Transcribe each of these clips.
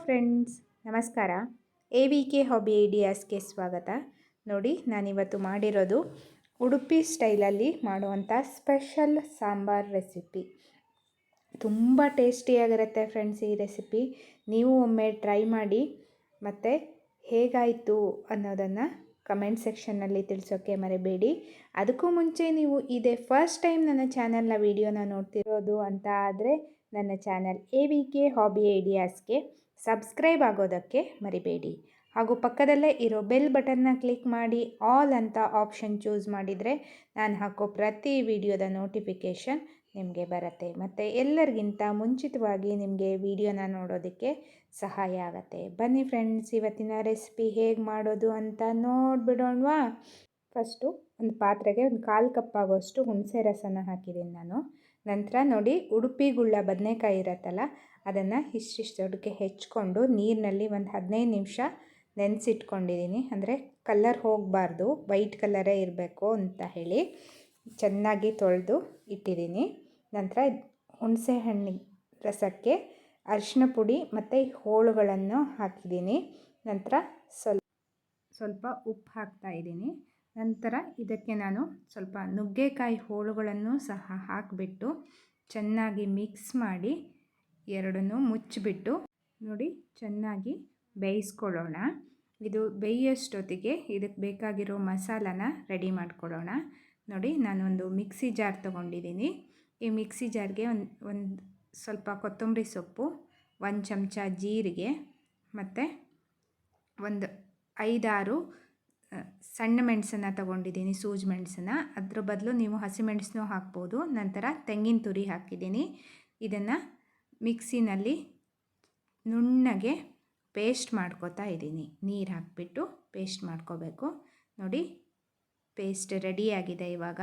Friends ನಮಸ್ಕಾರ. A V K hobby ಐಡಿಯಾಸ್ಗೆ ಸ್ವಾಗತ. ನೋಡಿ, ನಾನಿವತ್ತು ಮಾಡಿರೋದು ಉಡುಪಿ ಸ್ಟೈಲಲ್ಲಿ ಮಾಡುವಂಥ ಸ್ಪೆಷಲ್ ಸಾಂಬಾರ್ ರೆಸಿಪಿ ತುಂಬ ಟೇಸ್ಟಿಯಾಗಿರುತ್ತೆ ಫ್ರೆಂಡ್ಸ್ ಈ ರೆಸಿಪಿ ನೀವು ಒಮ್ಮೆ ಟ್ರೈ ಮಾಡಿ, ಮತ್ತು ಹೇಗಾಯಿತು ಅನ್ನೋದನ್ನು ಕಮೆಂಟ್ ಸೆಕ್ಷನ್ನಲ್ಲಿ ತಿಳಿಸೋಕ್ಕೆ ಮರಿಬೇಡಿ. ಅದಕ್ಕೂ ಮುಂಚೆ ನೀವು ಇದೇ ಫಸ್ಟ್ ಟೈಮ್ ನನ್ನ ಚಾನಲ್ನ ವೀಡಿಯೋನ ನೋಡ್ತಿರೋದು ಅಂತ ಆದರೆ ನನ್ನ channel A V K hobby ಐಡಿಯಾಸ್ಗೆ subscribe ಆಗೋದಕ್ಕೆ ಮರಿಬೇಡಿ. ಹಾಗೂ ಪಕ್ಕದಲ್ಲೇ ಇರೋ ಬೆಲ್ ಬಟನ್ನ ಕ್ಲಿಕ್ ಮಾಡಿ, ಆಲ್ ಅಂತ ಆಪ್ಷನ್ ಚೂಸ್ ಮಾಡಿದರೆ ನಾನು ಹಾಕೋ ಪ್ರತಿ ವಿಡಿಯೋದ ನೋಟಿಫಿಕೇಷನ್ ನಿಮಗೆ ಬರುತ್ತೆ. ಮತ್ತು ಎಲ್ಲರಿಗಿಂತ ಮುಂಚಿತವಾಗಿ ನಿಮಗೆ ವಿಡಿಯೋನ ನೋಡೋದಕ್ಕೆ ಸಹಾಯ ಆಗುತ್ತೆ. ಬನ್ನಿ ಫ್ರೆಂಡ್ಸ್, ಇವತ್ತಿನ ರೆಸಿಪಿ ಹೇಗೆ ಮಾಡೋದು ಅಂತ ನೋಡಿಬಿಡೋಣವಾ. ಫಸ್ಟು ಒಂದು ಪಾತ್ರೆಗೆ ಒಂದು ಕಾಲು ಕಪ್ ಆಗೋಷ್ಟು ಹುಣಸೆ ರಸನ ಹಾಕಿದ್ದೀನಿ ನಾನು. ನಂತರ ನೋಡಿ ಉಡುಪಿಗುಳ್ಳ ಬದನೆಕಾಯಿ ಇರತ್ತಲ್ಲ, ಅದನ್ನು ಇಷ್ಟಿಷ್ಟೊಡ್ಗೆ ಹೆಚ್ಕೊಂಡು ನೀರಿನಲ್ಲಿ ಒಂದು ಹದಿನೈದು ನಿಮಿಷ ನೆನೆಸಿಟ್ಕೊಂಡಿದ್ದೀನಿ ಅಂದರೆ ಕಲ್ಲರ್ ಹೋಗಬಾರ್ದು, ವೈಟ್ ಕಲ್ಲರೇ ಇರಬೇಕು ಅಂತ ಹೇಳಿ ಚೆನ್ನಾಗಿ ತೊಳೆದು ಇಟ್ಟಿದ್ದೀನಿ ನಂತರ ಹುಣಸೆ ಹಣ್ಣಿನ ರಸಕ್ಕೆ ಅರಿಶಿನ ಪುಡಿ ಮತ್ತು ಹೋಳುಗಳನ್ನು ಹಾಕಿದ್ದೀನಿ ನಂತರ ಸ್ವಲ್ಪ ಸ್ವಲ್ಪ ಉಪ್ಪು ಹಾಕ್ತಾ ಇದ್ದೀನಿ ನಂತರ ಇದಕ್ಕೆ ನಾನು ಸ್ವಲ್ಪ ನುಗ್ಗೆಕಾಯಿ ಹೋಳುಗಳನ್ನು ಸಹ ಹಾಕಿಬಿಟ್ಟು ಚೆನ್ನಾಗಿ ಮಿಕ್ಸ್ ಮಾಡಿ ಎರಡನ್ನೂ ಮುಚ್ಚಿಬಿಟ್ಟು ನೋಡಿ ಚೆನ್ನಾಗಿ ಬೇಯಿಸ್ಕೊಳ್ಳೋಣ. ಇದು ಬೇಯೋಷ್ಟೊತ್ತಿಗೆ ಇದಕ್ಕೆ ಬೇಕಾಗಿರೋ ಮಸಾಲನ ರೆಡಿ ಮಾಡ್ಕೊಳ್ಳೋಣ. ನೋಡಿ ನಾನೊಂದು ಮಿಕ್ಸಿ ಜಾರ್ ತೊಗೊಂಡಿದ್ದೀನಿ. ಈ ಮಿಕ್ಸಿ ಜಾರ್ಗೆ ಒಂದು ಒಂದು ಸ್ವಲ್ಪ ಕೊತ್ತಂಬರಿ ಸೊಪ್ಪು, ಒಂದು ಚಮಚ ಜೀರಿಗೆ ಮತ್ತು ಒಂದು ಐದಾರು ಸಣ್ಣ ಮೆಣಸನ್ನು ತಗೊಂಡಿದ್ದೀನಿ, ಸೂಜಿ ಮೆಣಸನ್ನು. ಅದ್ರ ಬದಲು ನೀವು ಹಸಿಮೆಣಸನ್ನು ಹಾಕ್ಬೋದು. ನಂತರ ತೆಂಗಿನ ತುರಿ ಹಾಕಿದ್ದೀನಿ. ಇದನ್ನು ಮಿಕ್ಸಿನಲ್ಲಿ ನುಣ್ಣಗೆ ಪೇಸ್ಟ್ ಮಾಡ್ಕೋತಾ ಇದ್ದೀನಿ. ನೀರು ಹಾಕಿಬಿಟ್ಟು ಪೇಸ್ಟ್ ಮಾಡ್ಕೋಬೇಕು. ನೋಡಿ, ಪೇಸ್ಟ್ ರೆಡಿಯಾಗಿದೆ ಇವಾಗ.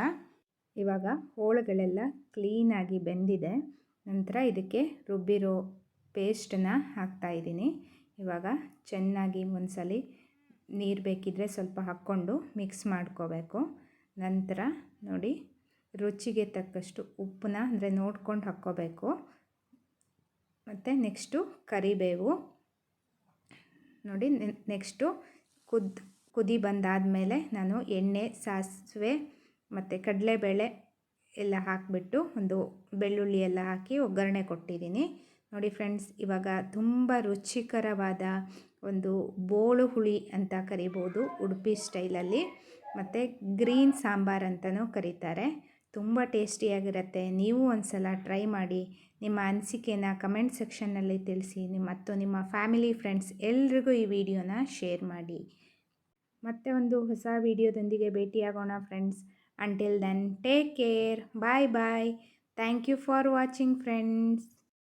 ಇವಾಗ ಹೋಳುಗಳೆಲ್ಲ ಕ್ಲೀನಾಗಿ ಬೆಂದಿದೆ. ನಂತರ ಇದಕ್ಕೆ ರುಬ್ಬಿರೋ ಪೇಸ್ಟನ್ನು ಹಾಕ್ತಾಯಿದ್ದೀನಿ ಇವಾಗ ಚೆನ್ನಾಗಿ ಒಂದ್ಸಲಿ ನೀರು ಬೇಕಿದ್ದರೆ ಸ್ವಲ್ಪ ಹಾಕ್ಕೊಂಡು ಮಿಕ್ಸ್ ಮಾಡ್ಕೋಬೇಕು. ನಂತರ ನೋಡಿ, ರುಚಿಗೆ ತಕ್ಕಷ್ಟು ಉಪ್ಪನ್ನ ಅಂದರೆ ನೋಡ್ಕೊಂಡು ಹಾಕ್ಕೋಬೇಕು. ಮತ್ತು ನೆಕ್ಸ್ಟು ಕರಿಬೇವು. ನೋಡಿ ನೆಕ್ಸ್ಟು ಕುದ್, ಕುದಿ ಬಂದಾದ ಮೇಲೆ ನಾನು ಎಣ್ಣೆ, ಸಾಸಿವೆ ಮತ್ತು ಕಡಲೆಬೇಳೆ ಎಲ್ಲ ಹಾಕಿಬಿಟ್ಟು ಒಂದು ಬೆಳ್ಳುಳ್ಳಿ ಎಲ್ಲ ಹಾಕಿ ಒಗ್ಗರಣೆ ಕೊಟ್ಟಿದ್ದೀನಿ. ನೋಡಿ ಫ್ರೆಂಡ್ಸ್ ಇವಾಗ ತುಂಬ ರುಚಿಕರವಾದ ಒಂದು ಬೋಳು ಹುಳಿ ಅಂತ ಕರಿಬೋದು ಉಡುಪಿ ಸ್ಟೈಲಲ್ಲಿ. ಮತ್ತು ಗ್ರೀನ್ ಸಾಂಬಾರ್ ಅಂತಲೂ ಕರೀತಾರೆ. ತುಂಬ ಟೇಸ್ಟಿಯಾಗಿರುತ್ತೆ. ನೀವು ಒಂದು ಸಲ ಟ್ರೈ ಮಾಡಿ. ನಿಮ್ಮ ಅನಿಸಿಕೆನ ಕಮೆಂಟ್ ಸೆಕ್ಷನ್ನಲ್ಲಿ ತಿಳಿಸಿ. ನಿಮ್ಮ ಮತ್ತು ನಿಮ್ಮ ಫ್ಯಾಮಿಲಿ, ಫ್ರೆಂಡ್ಸ್ ಎಲ್ರಿಗೂ ಈ ವಿಡಿಯೋನ ಶೇರ್ ಮಾಡಿ. ಮತ್ತೆ ಒಂದು ಹೊಸ ವಿಡಿಯೋದೊಂದಿಗೆ ಭೇಟಿಯಾಗೋಣ friends. Until then take care bye bye thank you for watching friends